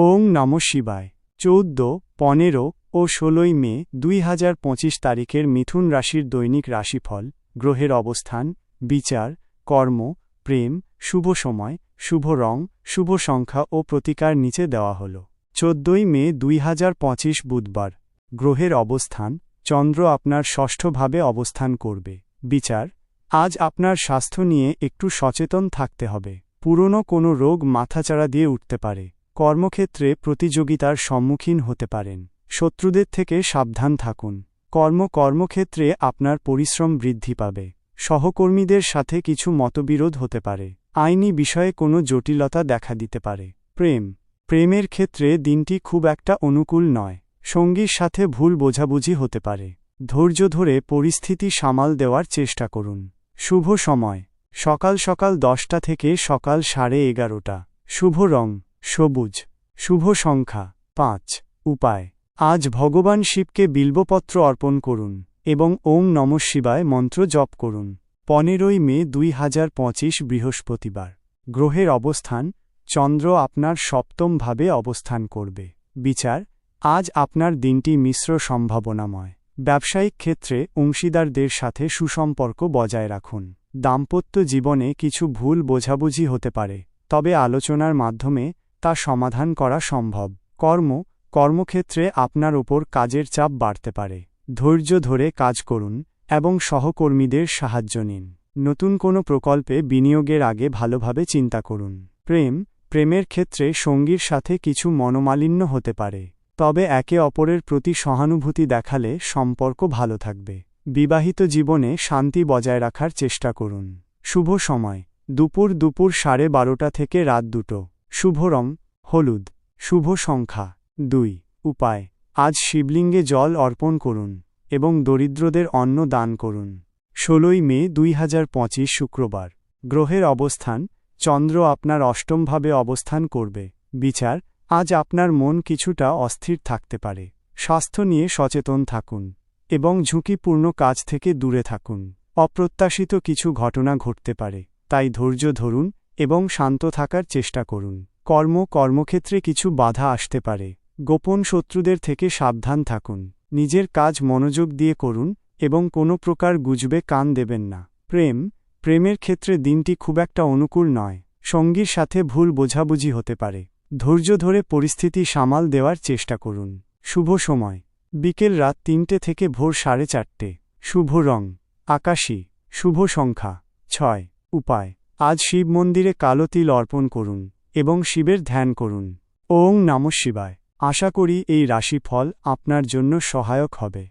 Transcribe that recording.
ওং নম শিবায়। চৌদ্দ, পনেরো ও ষোলোই মে দুই হাজার পঁচিশ তারিখের মিথুন রাশির দৈনিক রাশিফল, গ্রহের অবস্থান, বিচার, কর্ম, প্রেম, শুভ সময়, শুভ রং, শুভ সংখ্যা ও প্রতিকার নিচে দেওয়া হল। চোদ্দই মে দুই হাজার পঁচিশ বুধবার। গ্রহের অবস্থান, চন্দ্র আপনার ষষ্ঠভাবে অবস্থান করবে। বিচার, আজ আপনার স্বাস্থ্য নিয়ে একটু সচেতন থাকতে হবে। পুরনো কোনো রোগ মাথাচাড়া দিয়ে উঠতে পারে। কর্মক্ষেত্রে প্রতিযোগিতার সম্মুখীন হতে পারেন। শত্রুদের থেকে সাবধান থাকুন। কর্ম কর্মক্ষেত্রে আপনার পরিশ্রম বৃদ্ধি পাবে। সহকর্মীদের সাথে কিছু মতবিরোধ হতে পারে। আইনি বিষয়ে কোনো জটিলতা দেখা দিতে পারে। প্রেম। প্রেমের ক্ষেত্রে দিনটি খুব একটা অনুকূল নয়। সঙ্গীর সাথে ভুল বোঝাবুঝি হতে পারে। ধৈর্য ধরে পরিস্থিতি সামাল দেওয়ার চেষ্টা করুন। শুভ সময়। সকাল সকাল দশটা থেকে সকাল সাড়ে এগারোটা। শুভ রং। সবুজ। শুভ সংখ্যা। পাঁচ। উপায়। আজ ভগবান শিবকে বিল্বপত্র অর্পণ করুন এবং ওম নম শিবায় মন্ত্র জপ করুন। পনেরোই মে দুই হাজার পঁচিশ বৃহস্পতিবার। গ্রহের অবস্থান। চন্দ্র আপনার সপ্তমভাবে অবস্থান করবে। বিচার। আজ আপনার দিনটি মিশ্র সম্ভাবনাময়। ব্যবসায়িক ক্ষেত্রে অংশীদারদের সাথে সুসম্পর্ক বজায় রাখুন। দাম্পত্য জীবনে কিছু ভুল বোঝাবুঝি হতে পারে। তবে আলোচনার মাধ্যমে তা সমাধান করা সম্ভব। কর্ম, কর্মক্ষেত্রে আপনার ওপর কাজের চাপ বাড়তে পারে। ধৈর্য ধরে কাজ করুন এবং সহকর্মীদের সাহায্য নিন। নতুন কোনো প্রকল্পে বিনিয়োগের আগে ভালোভাবে চিন্তা করুন। প্রেম, প্রেমের ক্ষেত্রে সঙ্গীর সাথে কিছু মনোমালিন্য হতে পারে। তবে একে অপরের প্রতি সহানুভূতি দেখালে সম্পর্ক ভালো থাকবে। বিবাহিত জীবনে শান্তি বজায় রাখার চেষ্টা করুন। শুভ সময়। দুপুর দুপুর সাড়ে বারোটা থেকে রাত দুটো। শুভ রং, হলুদ। শুভ সংখ্যা, দুই। উপায়, আজ শিবলিঙ্গে জল অর্পণ করুন এবং দরিদ্রদের অন্ন দান করুন। ষোলোই মে দুই হাজার পঁচিশ শুক্রবার। গ্রহের অবস্থান, চন্দ্র আপনার অষ্টমভাবে অবস্থান করবে। বিচার, আজ আপনার মন কিছুটা অস্থির থাকতে পারে। স্বাস্থ্য নিয়ে সচেতন থাকুন এবং ঝুঁকিপূর্ণ কাজ থেকে দূরে থাকুন। অপ্রত্যাশিত কিছু ঘটনা ঘটতে পারে, তাই ধৈর্য ধরুন এবং শান্ত থাকার চেষ্টা করুন। কর্ম, কর্মক্ষেত্রে কিছু বাধা আসতে পারে। গোপন শত্রুদের থেকে সাবধান থাকুন। নিজের কাজ মনোযোগ দিয়ে করুন এবং কোনো প্রকার গুজবে কান দেবেন না। প্রেম, প্রেমের ক্ষেত্রে দিনটি খুব একটা অনুকূল নয়। সঙ্গীর সাথে ভুল বোঝাবুঝি হতে পারে। ধৈর্য ধরে পরিস্থিতি সামাল দেওয়ার চেষ্টা করুন। শুভ সময়। বিকেল রাত তিনটে থেকে ভোর সাড়ে চারটে। শুভ রং। আকাশী। শুভ সংখ্যা। ছয়। উপায়। আজ শিব মন্দিরে কালো তিল অর্পণ করুন এবং শিবের ধ্যান করুন। ওং নম শিবায়। আশা করি এই রাশিফল আপনার জন্য সহায়ক হবে।